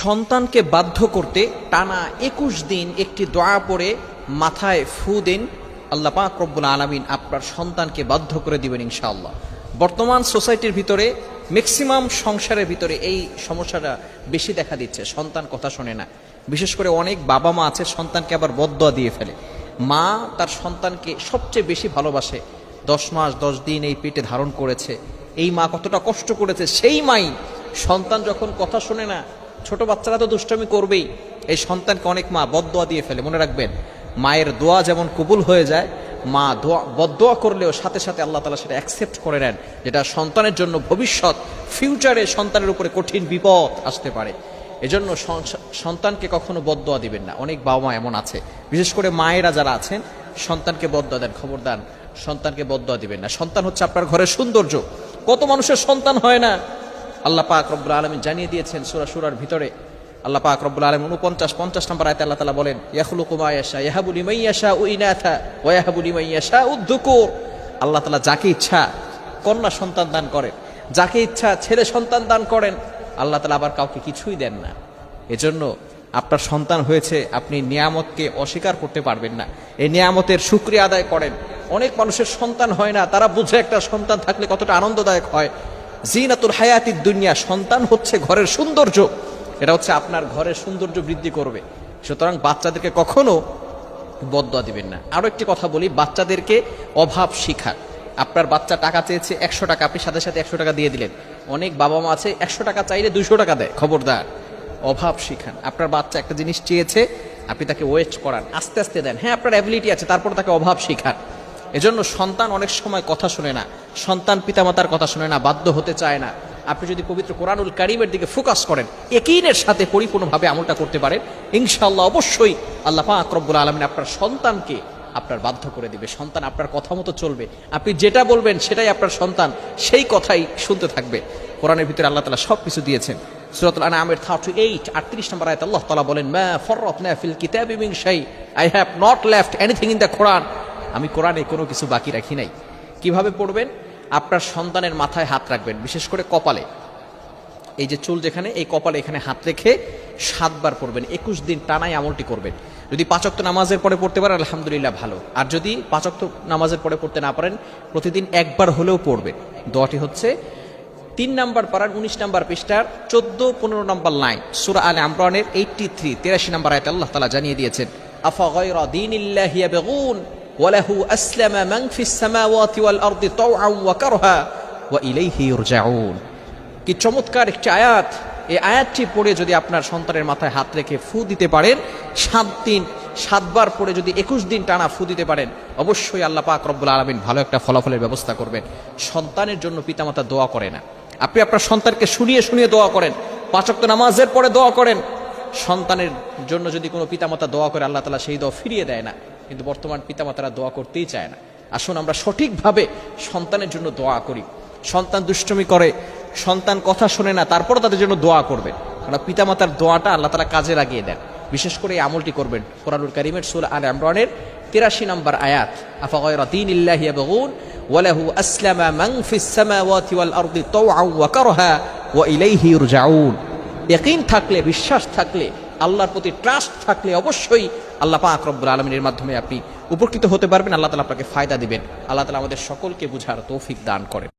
সন্তানকে বাধ্য করতে টানা একুশ দিন একটি দোয়া পড়ে মাথায় ফু দিন। আল্লাহ পাক রব্বুল আলমিন আপনার সন্তানকে বাধ্য করে দিবেন ইনশাআল্লাহ। বর্তমান সোসাইটির ভিতরে ম্যাক্সিমাম সংসারের ভিতরে এই সমস্যাটা বেশি দেখা দিচ্ছে, সন্তান কথা শোনে না। বিশেষ করে অনেক বাবা মা আছে, সন্তানকে আবার বদয়া দিয়ে ফেলে। মা তার সন্তানকে সবচেয়ে বেশি ভালোবাসে। দশ মাস, দশ দিন এই পেটে ধারণ করেছে। এই মা কতটা কষ্ট করেছে, সেই মাই সন্তান যখন কথা শোনে না ছোট বাচ্চারা তো দুষ্টমি করবেই। এই সন্তানকে অনেক মা বদোয়া দিয়ে ফেলে। মনে রাখবেন, মায়ের দোয়া যেমন কবুল হয়ে যায়, মা দোয়া বদোয়া করলেও সাথে সাথে আল্লাহ তালা সেটা অ্যাকসেপ্ট করে নেন, যেটা সন্তানের জন্য ভবিষ্যৎ ফিউচারে সন্তানের উপরে কঠিন বিপদ আসতে পারে। এজন্য সন্তানকে কখনো বদোয়া দিবেন না। অনেক বাবা মা এমন আছে। বিশেষ করে মায়েরা যারা আছেন, সন্তানকে বদোয়া দেন খবর দেন সন্তানকে বদোয়া দিবেন না। সন্তান হচ্ছে আপনার ঘরের সৌন্দর্য। কত মানুষের সন্তান হয় না? আল্লাহ পাক রব্বুল আলমী জানিয়ে দিয়েছেন সুরা সুরার ভিতরে। আল্লাহ পাক রব্বুল আলম উনপঞ্চাশ, পঞ্চাশ নম্বর আয়তে আল্লাহ তালা বলেন ইয়াহুলু কুমায়াশা ইয়াহাবুল ইমাইয়াশা উইনাথা ওয়াহাবুল ইমাইয়াশা উদ্দুকুর। আল্লাহ তালা যাকে ইচ্ছা কন্যা সন্তান দান করেন, যাকে ইচ্ছা ছেলে সন্তান দান করেন, আল্লাহ তালা আবার কাউকে কিছুই দেন না। এজন্য আপনার সন্তান হয়েছে, আপনি নিয়ামতকে অস্বীকার করতে পারবেন না। এই নিয়ামতের সুক্রিয়া আদায় করেন। অনেক মানুষের সন্তান হয় না, তারা বুঝে একটা সন্তান থাকলে কতটা আনন্দদায়ক হয়। জিনাতুল হায়াতির দুনিয়া, সন্তান হচ্ছে ঘরের সৌন্দর্য। এটা হচ্ছে আপনার ঘরের সৌন্দর্য বৃদ্ধি করবে। সুতরাং বাচ্চাদেরকে কখনো বদয়া দিবেন না। আরও একটি কথা বলি, বাচ্চাদেরকে অভাব শিখার। আপনার বাচ্চা টাকা চেয়েছে একশো টাকা, আপনি সাথে সাথে একশো টাকা দিয়ে দিলেন। অনেক বাবা মা আছে, একশো টাকা চাইলে দুশো টাকা দেয়। খবরদার, অভাব শিখান। আপনার বাচ্চা একটা জিনিস চেয়েছে, আপনি তাকে ওয়েস্ট করান, আস্তে আস্তে দেন। হ্যাঁ আপনার অ্যাবিলিটি আছে, তারপর তাকে অভাব শিখান। এজন্য সন্তান অনেক সময় কথা শোনে না। সন্তান পিতামাতার কথা শোনে না, বাধ্য হতে চায় না। আপনি যদি পবিত্র কোরআনুল কারিমের দিকে ফোকাস করেন একিনের সাথে পরিপূর্ণভাবে আমলটা করতে পারেন, ইনশাআল্লাহ অবশ্যই আল্লাহ পাক রব্বুল আলমিন আপনার সন্তানকে আপনার বাধ্য করে দিবে। সন্তান আপনার কথা মতো চলবে। আপনি যেটা বলবেন সেটাই আপনার সন্তান, সেই কথাই শুনতে থাকবে। কোরআনের ভিতরে আল্লাহ তালা সব কিছু দিয়েছেন থার্টি এইট আটত্রিশ নম্বর তালা বলেন feel I have not anything in the আমি কোরআনে কোনো কিছু বাকি রাখি নাই। কীভাবে পড়বেন? আপনার সন্তানের মাথায় হাত রাখবেন, বিশেষ করে কপালে। এই যে চুল যেখানে, এই কপালে এখানে হাত রেখে সাতবার পড়বেন, একুশ দিন টানাই আমলটি করবেন। যদি পাঁচক্ত নামাজের পরে পড়তে পারেন, আলহামদুলিল্লাহ ভালো। আর যদি পাঁচক্ত নামাজের পরে পড়তে না পারেন, প্রতিদিন একবার হলেও পড়বেন। দোয়াটি হচ্ছে, তিন নাম্বার পারার উনিশ নাম্বার পৃষ্ঠার চোদ্দ পনেরো নাম্বার লাইন, সুরা আল আমরানের এইটটি থ্রি তিরাশি নাম্বার আয়তে আল্লাহ তালা জানিয়ে দিয়েছেন, আফা গয়রা দিনিল্লাহি ইয়াবগুন? ওয়ালাহু আসলামা মান ফিস সামাওয়াতি ওয়াল আরদি তাওআন ওয়া কারহা ওয়া ইলাইহি ইরজাউন। কি চমৎকার একটি আয়াত। এই আয়াতটি পড়ে যদি আপনার সন্তানের মাথায় হাত রেখে ফু দিতে পারেন, সাত দিন, সাতবার পড়ে যদি একুশ দিন টানা ফু দিতে পারেন, অবশ্যই আল্লাহ পাক রব্বুল আলমিন ভালো একটা ফলাফলের ব্যবস্থা করবেন। সন্তানের জন্য পিতামাতা দোয়া করে না। আপনি আপনার সন্তানকে শুনিয়ে শুনিয়ে দোয়া করেন। পাঁচক্ত নামাজের পরে দোয়া করেন। সন্তানের জন্য যদি কোনো পিতামাতা দোয়া করে, আল্লাহ তালা সেই দোয়া ফিরিয়ে দেয় না। কিন্তু বর্তমান পিতামাতারা দোয়া করতেই চায় না। আসুন আমরা সঠিকভাবে সন্তানের জন্য দোয়া করি। সন্তান দুষ্টমি করে, সন্তান কথা শোনে না তারপর তাদের জন্য দোয়া করবেন। কারণ পিতামাতার দোয়াটা আল্লাহ তালা কাজে লাগিয়ে দেন। বিশেষ করে এই আমলটি করবেন কোরআনুল করিমের সুল আল ইমরানের তিরাশি নম্বর আয়াত। আফা গয়রা দীনিল্লাহি ইয়াবগুন, ওয়ালাহু আসলামা ফিস সামাওয়াতি ওয়াল আরদি তাওআন ওয়া ইলাইহি থাকলে, বিশ্বাস থাকলে, আল্লাহর প্রতি ট্রাস্ট থাকলে অবশ্যই আল্লাহ পাক রব্বুল আলমিনের মাধ্যমে আপনি উপকৃত হতে পারবেন। আল্লাহ তালা আপনাকে ফায়দা দিবেন। আল্লাহ তালা আমাদের সকলকে বুঝার তৌফিক দান করেন।